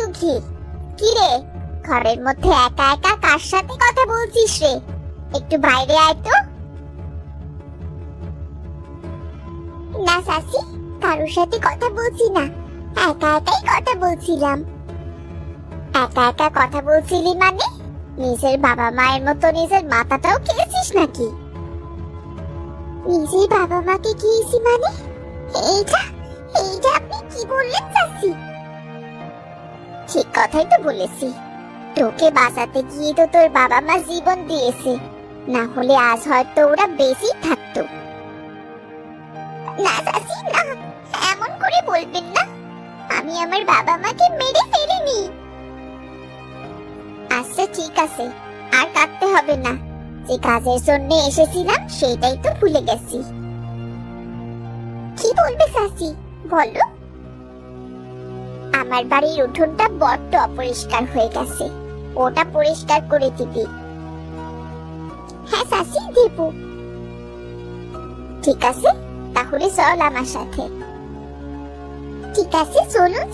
দুঃখী কি রে? ঘরের মধ্যে একা একা কার সাথে কথা বলছিস রে? একটু বাইরে আয় তো। না সাসি, কারোর সাথে কথা বলছি না। একা একাই কথা বলছিলাম। একা একা কথা বলছিলি মানে? নিজের বাবা মায়ের মতো নিজের মাথাটাও খেয়েছিস নাকি? নিজের বাবা মাকে খেয়েছি মানে? এইটা এইটা আপনি কি বললেন চাচি ঠিক কথাই তো বলেছি। তোকে বাঁচাতে গিয়ে তো তোর বাবা মা জীবন দিয়েছে। না হলে আজ হয়তো ওরা বেশি থাকতো। না না। এমন করে বলবেন না। আমি আমার বাবা মাকে মেরে ফেলিনি। আচ্ছা ঠিক আছে। আর কাঁদতে হবে না। যে কাজের জন্য এসেছিলাম, সেটাই তো ভুলে গেছি। কি বলবে চাচি? বলো। আমার বাড়ির উঠোনটা বড্ড অপরিষ্কার হয়ে গেছে। ওটা পরিষ্কার করে দিবি। হ্যাঁ দেব। ঠিক আছে, তাহলে চল আমার সাথে। ঠিক আছে, চলুন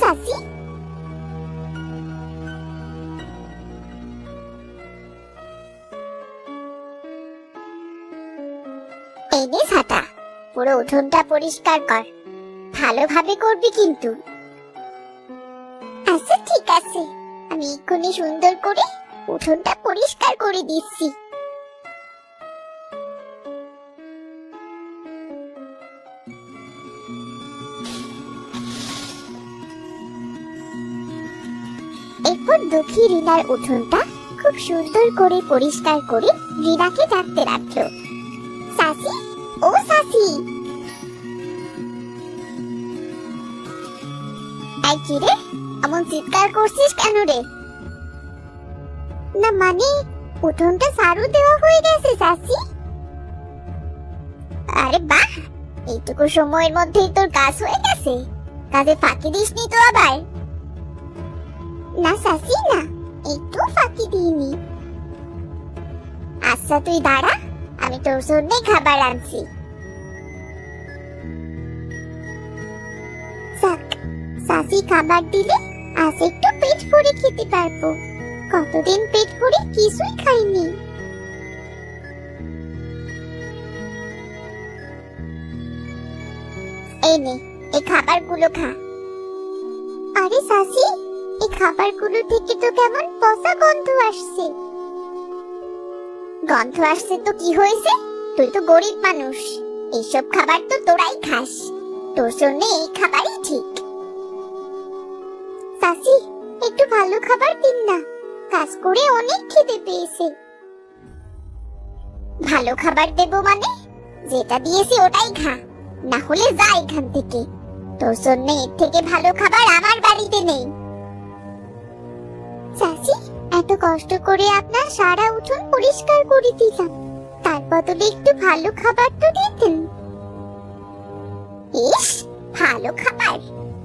পুরো উঠোনটা পরিষ্কার কর। ভালোভাবে করবি কিন্তু। ঠিক আছে। আমি এক্ষুনি সুন্দর করে উঠোনটা পরিষ্কার করে দিচ্ছি। এরপর দুঃখী রিনার উঠোনটা খুব সুন্দর করে পরিষ্কার করে রিনাকে ডাকতে রাখল সাসি, ও সাসি! রে? এমন চিৎকার করছিস কেন রে? না মানে উঠোনটা সারু দেওয়া হয়ে গেছে সাসি আরে বাহ! এইটুকু সময়ের মধ্যেই তোর কাজ হয়ে গেছে। কাজে ফাঁকি দিসনি তো আবার? না সাসি না একটু ফাঁকি দিইনি। আচ্ছা তুই দাঁড়া, আমি তোর জন্য খাবার আনছি। সাসি খাবার দিলে আজ একটু পেট ভরে খেতে পারব। কতদিন পেট ভরে কিছুই খাইনি। এই নে, এই খাবারগুলো খা। আরে সাসি, এই খাবারগুলো থেকে তো কেমন পচা গন্ধ আসছে। গন্ধ আসছে তো কি হয়েছে? তুই তো গরিব মানুষ। এইসব খাবার তো তোরাই খাস। তোর জন্য এই খাবারই ঠিক। সাসি একটু ভালো খাবার দিন না। কাজ করে অনেক খিদে পেয়েছে। ভালো খাবার দেব মানে? যেটা দিয়েছি ওটাই খা, না হলে যা এখান থেকে। তোর জন্য এর থেকে ভালো খাবার আমার বাড়িতে নেই। চাচি, এত কষ্ট করে আপনার সারা উঠোন পরিষ্কার করে দিলাম। তার বদলে একটু ভালো খাবার তো দিতেন ইস, ভালো খাবার?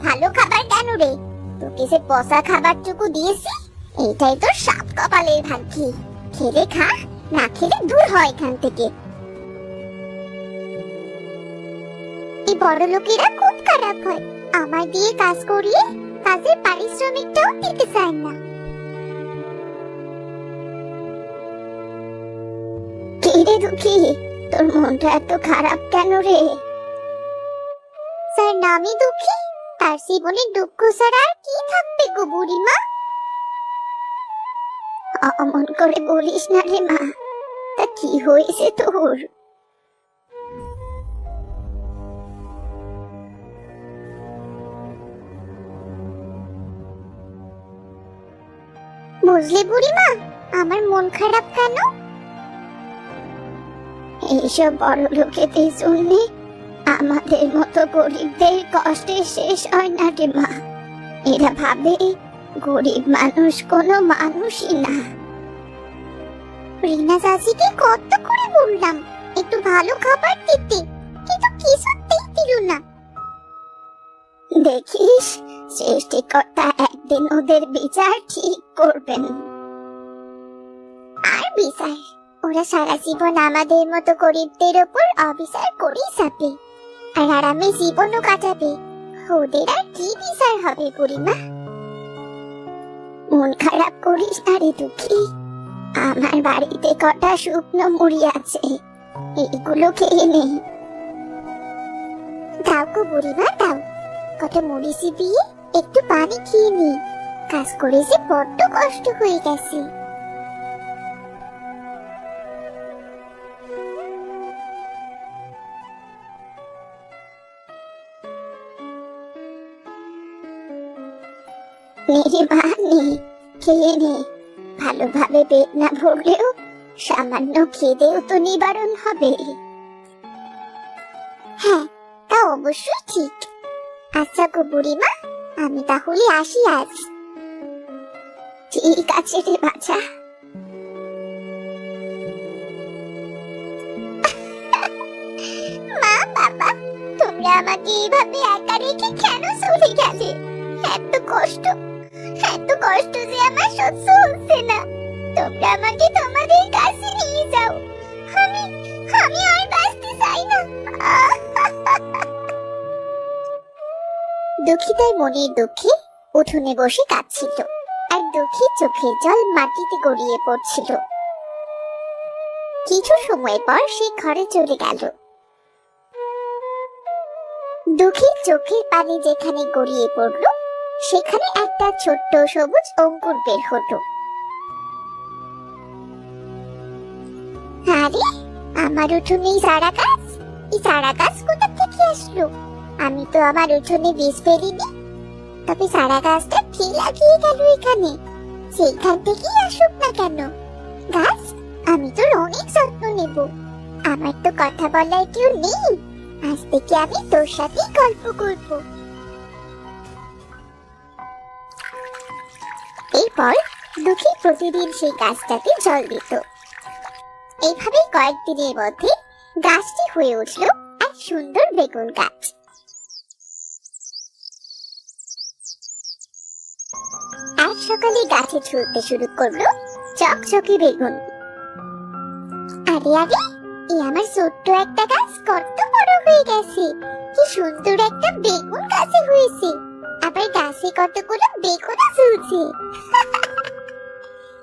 ভালো খাবার কেন রে? তোকে যে পচা খাবারটুকু দিয়েছি এটাই তোর সাপ কপালের ভাগ্যি। খেলে খা, না খেলে দূর হয় এখান থেকে। এই বড় লোকেরা খুব খারাপ হয়। আমার দিয়ে কাজ করিয়ে কাজের পারিশ্রমিকটাও দিতে চায় না। কি দুঃখী, তোর মনটা এত খারাপ কেন রে? স্যার, নামই দুঃখী। তার জীবনে দুঃখ ছাড়া আর কি থাকবে গো বুড়িমা? অমন করে বলিস না রে মা, তা কি হয়েছে তোর? বুঝলি বুড়িমা, আমার মন খারাপ কেন? এইসব বড় লোকেদের জন্য আমাদের মতো গরিবদের কষ্টে শেষ হয় না রে মা। এরা ভাবে গরিব মানুষ কোনো মানুষই না। রিনা কত করে বললাম, একটু ভালো খাবার দিতে, কিন্তু কিছুতেই দিল না। দেখিস, সৃষ্টিকর্তা একদিন ওদের বিচার ঠিক করবেন। আর বিচার, ওরা সারা জীবন আমাদের মতো গরিবদের ওপর অবিচার করেই যাবে। আর জীবনও কাটাবে। ওদের আর কি বিচার হবে মন খারাপ করিস না রে দুঃখী। আমার বাড়িতে কটা শুকনো মুড়ি আছে। এইগুলো খেয়ে নে। দাও গো বুড়িমা, দাও। কটা মুড়ি চিবিয়ে একটু পানি খেয়ে নি। কাজ করে যে বড্ড কষ্ট হয়ে গেছে। নে মা খেয়ে ভালোভাবে পেট না ভরলেও সামান্য খেদেও তো নিবারণ হবে। হ্যাঁ তা অবশ্যই ঠিক। আচ্ছা গো বুড়িমা, আমি তাহলে আসি আজ। ঠিক আছে রে বাছা। মা, বাবা, তোমরা আমাকে এইভাবে একা রেখে কেন চলে গেলে? এত কষ্ট কষ্ট যে আমার সহ্য হচ্ছে না। তোমরা আমাকে তোমাদের কাছে নিয়ে যাও। আমি আমি আর বাঁচতে চাই না। দুঃখিতার মনের দুঃখে উঠোনে বসে কাঁদছিল আর দুঃখী চোখের জল মাটিতে গড়িয়ে পড়ছিল। কিছু সময় পর সে ঘরে চলে গেল। দুঃখীর চোখের পানি যেখানে গড়িয়ে পড়ল সেখানে একটা ছোট্ট সবুজ অঙ্কুর বের হলো। আরে, আমার গাছ? এই গাছ কোথা থেকে আসলো? আমি তো আমার উঠোনে বীজ ফেলিনি। তবে গাছটা কি লাগিয়ে গেল এখানে? সেইখান থেকেই আসুক না কেন? গাছ, আমি তোর অনেক যত্ন নেব। আমার তো কথা বলার কেউ নেই। আজ থেকে আমি তোর সাথেই গল্প করব। এরপর দুঃখী প্রতিদিন সেই গাছটাতে জল দিত। এইভাবে কয়েকদিনের মধ্যে গাছটি হয়ে উঠল এক সুন্দর বেগুন গাছ। এক সকালে গাছে ছুলতে শুরু করল চকচকে বেগুন। আরে আরে এই আমার ছোট্ট একটা গাছ কত বড় হয়ে গেছে। কি সুন্দর একটা বেগুন গাছে হয়েছে। আবার গাছে কতগুলো বেগুনও ঝুলছে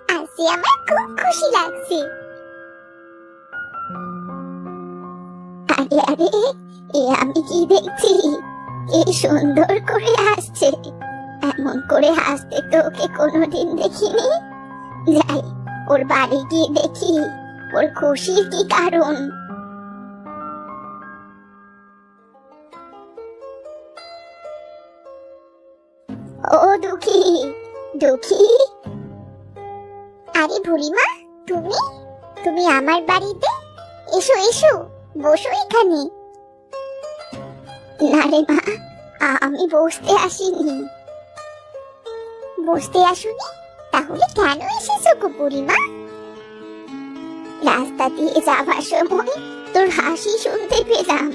আজকে আমার খুব খুশি লাগছে। আরে আরে, এ আমি কি দেখছি? কি সুন্দর করে হাসছে। এমন করে হাসতে তো ওকে কোনোদিন দেখিনি? যাই, ওর বাড়ি গিয়ে দেখি, ওর খুশির কি কারণ? ও দুঃখী দুঃখী। আরে বুড়িমা, তুমি? তুমি আমার বাড়িতে? এসো এসো, বসো এখানে। না রে মা, আমি বসতে আসিনি। বসতে আসুনি? তাহলে কেন এসেছ বুড়িমা? রাস্তা দিয়ে যাবার সময় তোর হাসি শুনতে পেলাম।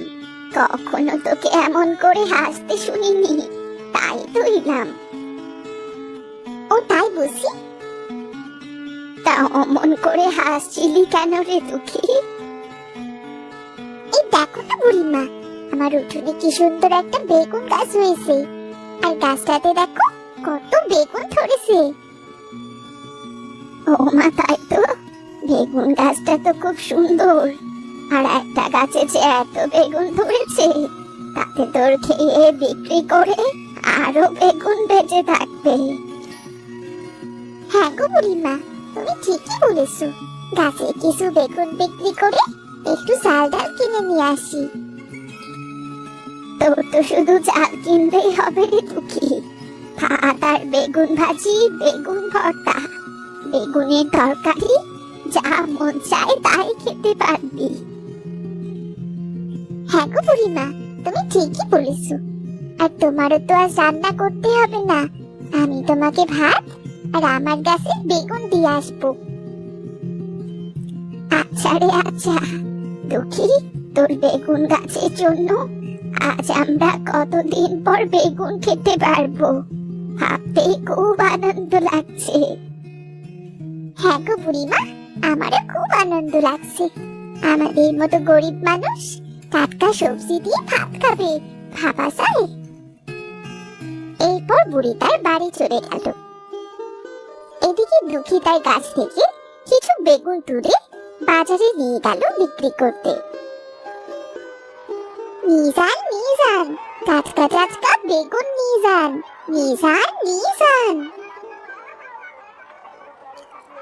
কখনো তোকে এমন করে হাসতে শুনিনি। এলাম ও তাই বুঝি? তা অমন করে হাসছিলি কেন রে দুঃখী? এই দেখো না বুড়িমা, আমার উঠোনে কি সুন্দর একটা বেগুন গাছ হয়েছে আর গাছটাতে দেখো কত বেগুন ধরেছে। ও মা, তাই তো। বেগুন গাছটা তো খুব সুন্দর। আর একটা গাছে যে এত বেগুন ধরেছে, তাতে তোর খেয়ে বিক্রি করে আরও বেগুন বেঁচে থাকবে। হ্যাঁ গো বুড়িমা, তুমি ঠিকই বলেছ। গাছে কিছু বেগুন বিক্রি করে একটু চাল ডাল কিনে নিয়ে আসি। তোর তো শুধু চাল কিনতেই হবে রে দুঃখী। ভাত আর বেগুন ভাজি, বেগুন ভর্তা। বেগুনের তরকারি, যা মন চায় তাই খেতে পারবি। হ্যাঁ গো বুড়িমা, তুমি ঠিকই বলেছ। আর তোমারও তো আজ রান্না করতে হবে না। আমি তোমাকে ভাত আর আমার গাছে বেগুন দিয়ে আসব। আচ্ছা রে আচ্ছা। দুঃখী, তোর বেগুন গাছের জন্য আজ আমরা কতদিন পর বেগুন খেতে পারব? ভাবতে খুব আনন্দ লাগছে। হ্যাঁ গো বুড়িমা, আমারও খুব আনন্দ লাগছে। আমাদের মতো গরিব মানুষ টাটকা সবজি দিয়ে ভাত খাবে, ভাবা যায়? এরপর বুড়ি তার বাড়ি চলে গেল। এদিকে দুঃখী তার গাছ থেকে কিছু বেগুন তুলে বাজারে নিয়ে গেল বিক্রি করতে। নিজান টাটকা টাটকা বেগুন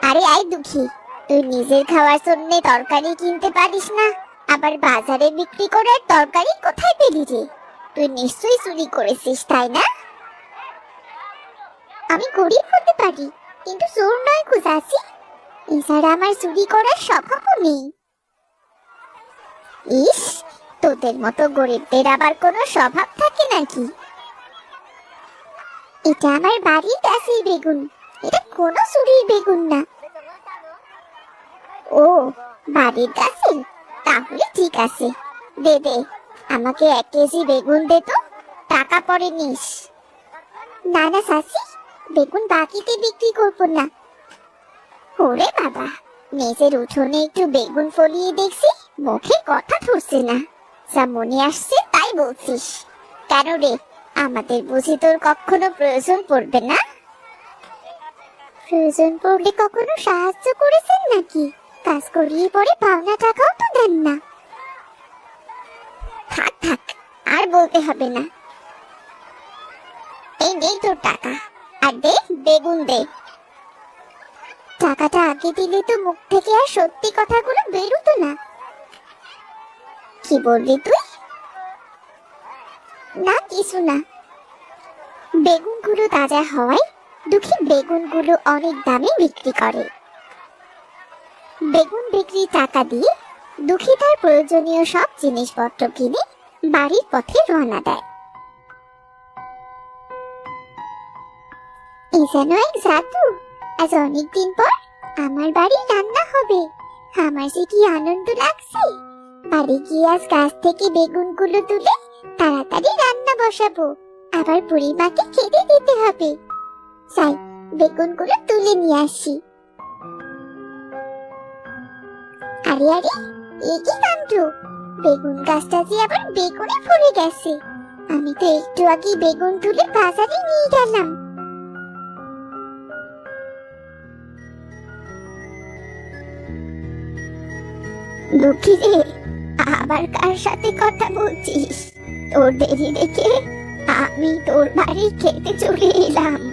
আরে আই দুঃখী, তুই নিজের খাওয়ার জন্য তরকারি কিনতে পারিস না, আবার বাজারে বিক্রি করার তরকারি কোথায় পেলি রে? তুই নিশ্চয়ই চুরি করেছিস, তাই না? আমি গরিব হতে পারি, কিন্তু চোর নয় কুজাসি এছাড়া আমার চুরি করার স্বভাবও নেই। ইস, তোদের মতো গরিবদের আবার কোনো স্বভাব থাকে নাকি? এটা আমার বাড়ির বেগুন, এটা কোনো চুরির বেগুন না। ও, বাড়ির গাছের? তাহলে ঠিক আছে। দে দে, আমাকে এক কেজি বেগুন দে তো, টাকা পরে নিস। না না শাসি বেগুন বাকিতে বিক্রি করব না। ওরে বাবা নিজের উঠোনে একটু বেগুন ফলিয়ে দেখছি, মুখে কথা ধরছে না। যা মনে আসছে তাই বলছিস। কেন রে, আমাদের বুঝি তোর কখনো প্রয়োজন পড়বে না? প্রয়োজন পড়লে কখনো সাহায্য করেছেন নাকি? কাজ করিয়ে পরে পাওনা টাকাও তো দেন না। থাক থাক, আর বলতে হবে না। এই নেই তোর টাকা। আর দে, বেগুন দে। টাকাটা আগে দিলে তো মুখ থেকে আর সত্যি কথাগুলো বেরোতো না। কি বললি তুই? না, কিছু না। বেগুনগুলো তাজা হওয়ায় দুঃখী বেগুনগুলো অনেক দামে বিক্রি করে। বেগুন বিক্রি টাকা দিয়ে দুঃখী তার প্রয়োজনীয় সব জিনিসপত্র কিনে বাড়ির পথে রওনা দেয়। এই যেন এক জাদু। আজ অনেকদিন পর আমার বাড়ি রান্না হবে। আমার যে কি আনন্দ লাগছে। বাড়ি গিয়ে আজ গাছ থেকে বেগুনগুলো তুলে তাড়াতাড়ি রান্না বসাবো। আবার বুড়িমাকে খেতে দিতে হবে। যাই, বেগুনগুলো তুলে নিয়ে আসি। আরে আরে, এ কি কাণ্ড? বেগুন গাছটা যে আবার বেগুনে ভরে গেছে। আমি তো একটু আগে বেগুন তুলে বাজারে নিয়ে গেলাম। দুঃখী রে, আবার কার সাথে কথা বলছিস? তোর দেরি দেখে আমি তোর বাড়ি খেতে চলে এলাম।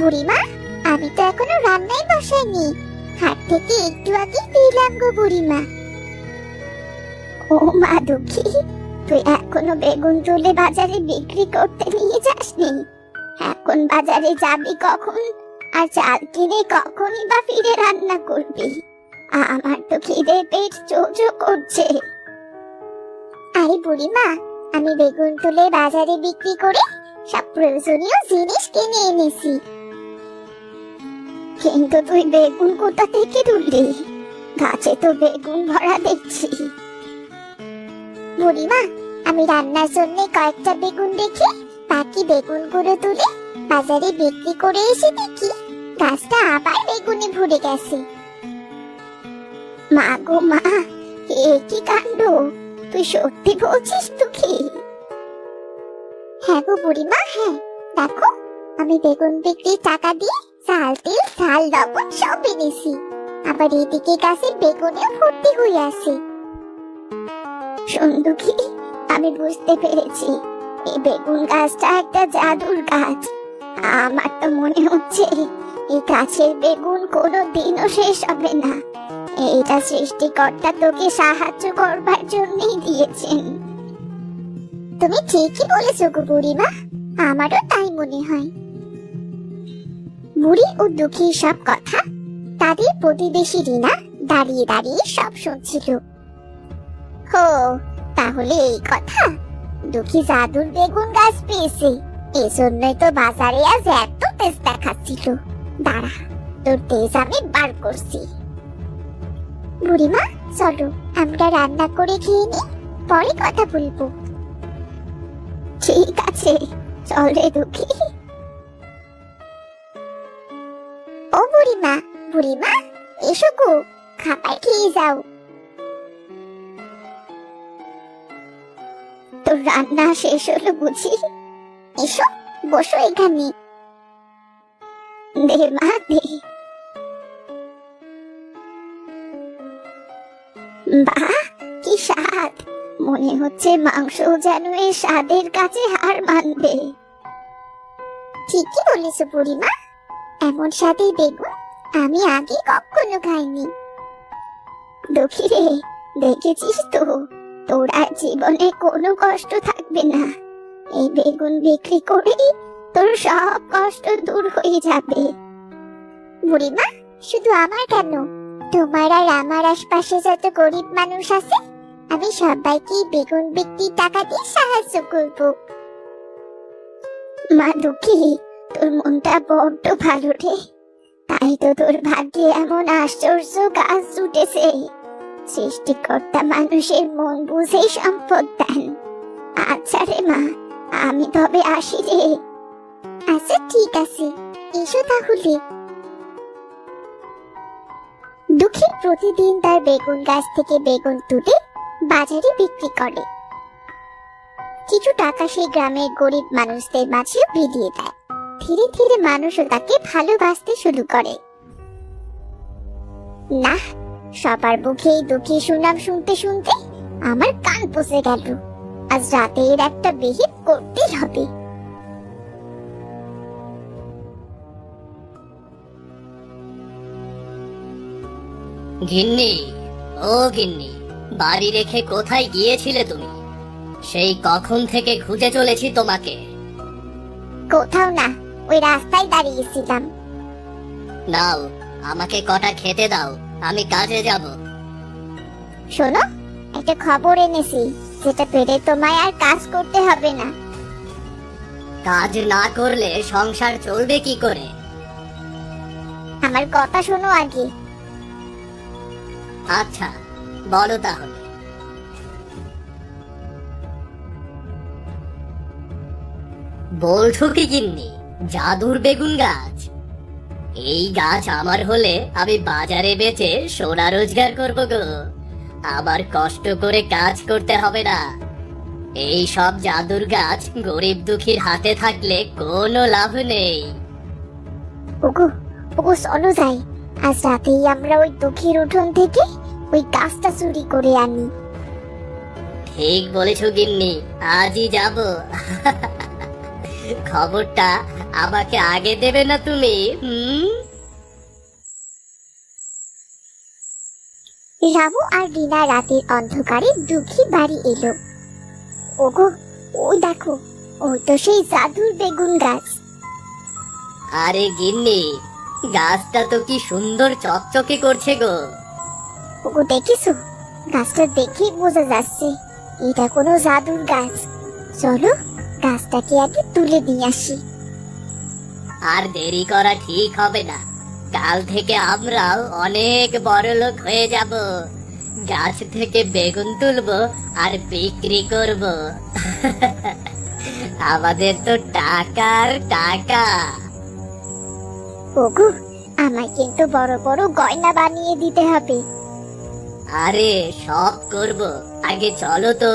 বুড়িমা, আমি তো এখনও রান্নাই বসাইনি। হাট থেকে একটু আগে ফিরলাম গো বুড়িমা। ও মা দুঃখী, তুই এখনও বেগুন তুলে বাজারে বিক্রি করতে নিয়ে যাসনি? এখন বাজারে যাবি কখন? আর চাল কিনে কখনই বা ফিরে রান্না করবি? আমার তো খিদে পেট চোচো করছে। আরে বুড়িমা, আমি বেগুন তুলে বাজারে বিক্রি করে সব প্রয়োজনীয় জিনিস কিনে এনেছি। কিন্তু তুই বেগুন কোথা থেকে তুললি? গাছে তো বেগুন ভরা দেখছি। বুড়িমা, আমি রান্নার জন্য কয়েকটা বেগুন রেখে বাকি বেগুনগুলো তুলে বাজারে বিক্রি করে এসে দেখি, গাছটা আবার বেগুনে ভরে গেছে। মা গো মা, এ কি কাণ্ড? তুই সত্যি বলছিস তো কি হ্যাঁ গো বুড়িমা হ্যাঁ। দেখো, আমি বেগুন বিক্রির টাকা দিয়ে চাল তেল, ঝাল লবণ সব এনেছি। আবার এদিকে গাছের বেগুনেও ভর্তি হয়ে আছে। সুন্দুকি আমি বুঝতে পেরেছি। এই বেগুন গাছটা একটা জাদুর গাছ। আমার তো মনে হচ্ছে, এই গাছের বেগুন কোনো দিনও শেষ হবে না। এটা সৃষ্টিকর্তা তোকে সাহায্য করবার জন্যই দিয়েছেন। তুমি ঠিকই বলেছ গো বুড়িমা, আমারও তাই মনে হয়। বুড়ি ও দুঃখীর সব কথা তাদের প্রতিবেশী রিনা দাঁড়িয়ে দাঁড়িয়ে সব শুনছিল। হো, তাহলে এই কথা? দুঃখী জাদুর বেগুন গাছ পেয়েছে, এজন্যই তো বাজারে আজ এত তেজ দেখাচ্ছিল। দাঁড়া, তোর তেজ আমি বার করছি। বুড়িমা, চলো, আমরা রান্না করে খেয়ে নি, পরে কথা বলব। ঠিক আছে, চল রে দুঃখী। ও বুড়িমা বুড়িমা, এসো গো, খাবার খেয়ে যাও। তোর রান্না শেষ হলো বুঝি? এসো, বসো এখানে। দে মা, দে। বাহ কি স্বাদ। মনে হচ্ছে মাংস যেন এই স্বাদের কাছে হার মানবে। ঠিকই বলেছ বুড়িমা, এমন স্বাদের বেগুন আমি আগে কখনো খাইনি। দুঃখী দেখেছিস তো, তোর আর জীবনে কোনো কষ্ট থাকবে না। এই বেগুন বিক্রি করেই তোর সব কষ্ট দূর হয়ে যাবে। বুড়িমা, শুধু আমার কেন? তোমার আর আমার আশপাশে যত গরিব মানুষ আছে, আমি সবাইকে বেগুন বিক্রির টাকা দিয়ে সাহায্য করব। মা দুঃখী, তোর মনটা বড্ড ভালো রে। তাই তো তোর ভাগ্যে এমন আশ্চর্য গাছ জুটেছে। সৃষ্টিকর্তা মানুষের মন বুঝেই সম্পদ দেন। আচ্ছা রে মা, আমি তবে আসি রে। আচ্ছা ঠিক আছে। এসো তাহলে। দুঃখী প্রতিদিন তার বেগুন গাছ থেকে বেগুন তুলে বাজারে বিক্রি করে। কিছু টাকা সেই গ্রামের গরিব মানুষদের মাঝেও বিলিয়ে দেয়। ধীরে ধীরে মানুষও তাকে ভালোবাসতে শুরু করে। না সবার মুখে দুঃখী সুনাম শুনতে শুনতে আমার কান পচে গেল। আজ রাতে এর একটা বিহিত করতেই হবে। গিন্নি ও গিন্নি বাড়ি রেখে কোথায় গিয়েছিলে তুমি? সেই কখন থেকে খুঁজে চলেছি তোমাকে। কোথাও না ওই রাস্তায় দাঁড়িয়েছিলাম। নাও আমাকে কটা খেতে দাও আমি কাজে যাব। শোনো একটা খবর এনেছি যেটা পেরে তোমায় আর কাজ করতে হবে না। কাজ না করলে সংসার চলবে কি করে? আমার কথা শোনো আগে আচ্ছা বলো তাহলে। বলছো কি গিন্নি, জাদুর বেগুন গাছ? এই গাছ আমার হলে আমি বাজারে বেচে সোনা রোজগার করব গো। আবার কষ্ট করে কাজ করতে হবে না। এই সব জাদুর গাছ গরিব দুঃখীর হাতে থাকলে কোনো লাভ নেই। ওগো ওগো চলো যাই আজ রাতেই আমরা ওই দুঃখীর উঠোন থেকে ওই গাছটা চুরি করে আনি। ঠিক বলেছ গিন্নি আজই যাব। খবরটা আমাকে আগে দেবে না তুমি হুম? রামু আর রিনা রাতের অন্ধকারে দুঃখী বাড়ি এলো। ওগো ওই দেখো ওই তো সেই জাদুর বেগুন গাছ। আরে গিন্নি গাছটা তো কি সুন্দর চকচকে করছে গো। ওগো দেখেছ? গাছটা দেখেই বোঝা যাচ্ছে। এটা কোনো জাদুর গাছ। চলো গাছটাকে আগে তুলে নিয়ে আসি। আর দেরি করা ঠিক হবে না। কাল থেকে আমরাও অনেক বড় লোক হয়ে যাব। গাছ থেকে বেগুন তুলবো আর বিক্রি করব। আমাদের তো টাকার টাকা। ওগো আমায় কিন্তু বড় বড় গয়না বানিয়ে দিতে হবে। আরে সব করব। আগে চলো তো।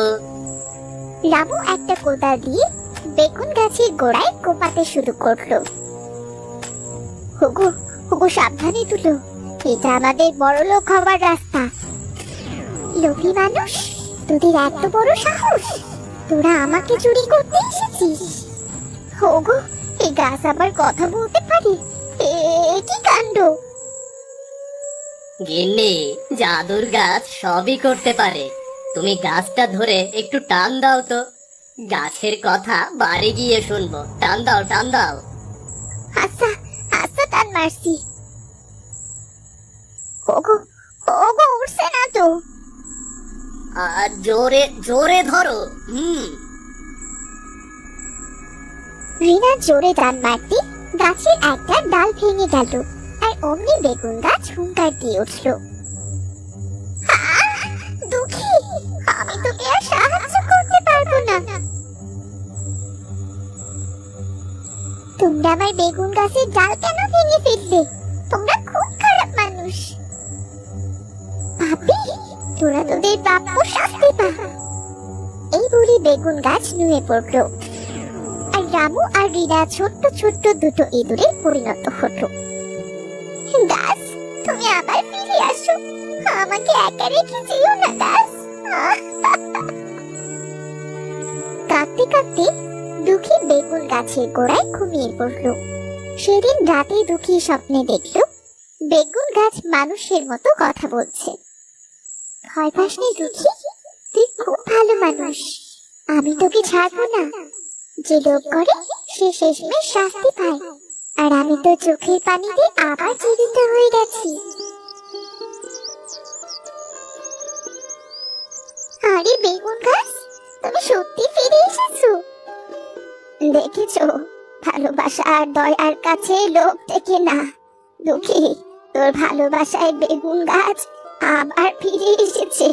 রামু একটা কোদাল দিয়ে বেগুন গাছের গোড়ায় কোপাতে শুরু করল। হুগু হুগু সাবধানে তুলো। এটা আমাদের বড় লোক হবার রাস্তা। লোভী মানুষ তোদের এত বড় সাহস? তোরা আমাকে চুরি করতে এসেছিস? হুগু এই গাছ আবার কথা বলতে পারে? কি কাণ্ড? গিন্নি জাদুর গাছ সবই করতে পারে। তুমি গাছটা ধরে একটু টান দাও তো। গাছের কথা বাড়ি গিয়ে শুনব। টান দাও টান দাও। আচ্ছা আচ্ছা টান মারছি। ওগো ওগো উঠছে না তো। আর জোরে জোরে ধরো হুম। রিনা জোরে টান মারতে। গাছের একটা ডাল ভেঙে গেল, আর অমনি বেগুন গাছ হুঙ্কার দিয়ে উঠল। দুঃখী, আমি তোকে আর সাহায্য করতে পারব না। তোমরা আমার বেগুন গাছের ডাল কেন ভেঙে ফেললে? তোমরা খুব খারাপ মানুষ। পাপি তোরা তোদের প্রাপ্য শাস্তি পা। এই বলে বেগুন গাছ নুয়ে পড়ল। রামু আর রিনা ছোট্ট ছোট্ট দুটো ইঁদুরে পরিণত হলো। গাছ তুমি আবার ফিরে আসো। আমাকে একা রেখে যেও না গাছ কাঁদতে কাঁদতে দুঃখী বেগুন গাছের গোড়ায় ঘুমিয়ে পড়ল। সেদিন রাতে দুঃখী স্বপ্নে দেখল, বেগুন গাছ মানুষের মতো কথা বলছে। ভয় পাস দুঃখী? তুই খুব ভালো মানুষ। আমি তোকে ছাড়বো না। যে লোভ করে, সে শেষমেশ শাস্তি পায়। আর আমি তো চোখের পানিতে আবার জীবিত হয়ে গেছি। আরে বেগুন গাছ, তুমি সত্যি ফিরে এসেছ? দেখেছ, ভালোবাসা আর দয়ার কাছে লোভ থেকে না। দুঃখী, তোর ভালোবাসায় বেগুন গাছ আবার ফিরে এসেছে।